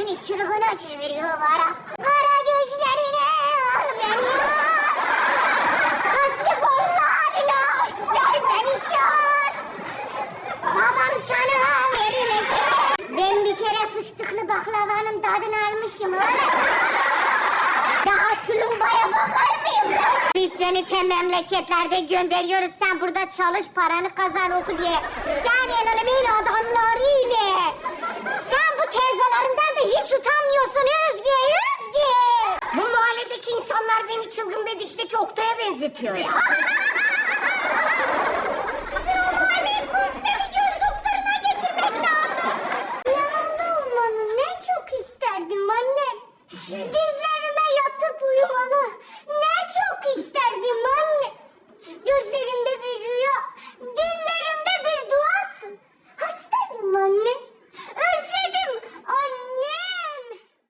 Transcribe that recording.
beni çılgına çeviriyor bana. Kara gözlerine al beni. Kaslı kollarla sar beni sar. Babam sana vermesin. Ben bir kere fıstıklı baklavanın tadını almışım oğlum. Daha tulumbaya bakar mıyım lan? Biz seni te memleketlerde gönderiyoruz. Sen burada çalış paranı kazan oku diye. Sen insanlar beni çılgın bedişteki Oktay'a benzetiyor ya. Size onu aileye komple bir göz doktoruna götürmek lazım. Yanımda olmanı ne çok isterdim annem. Dizlerime yatıp uyumanı ne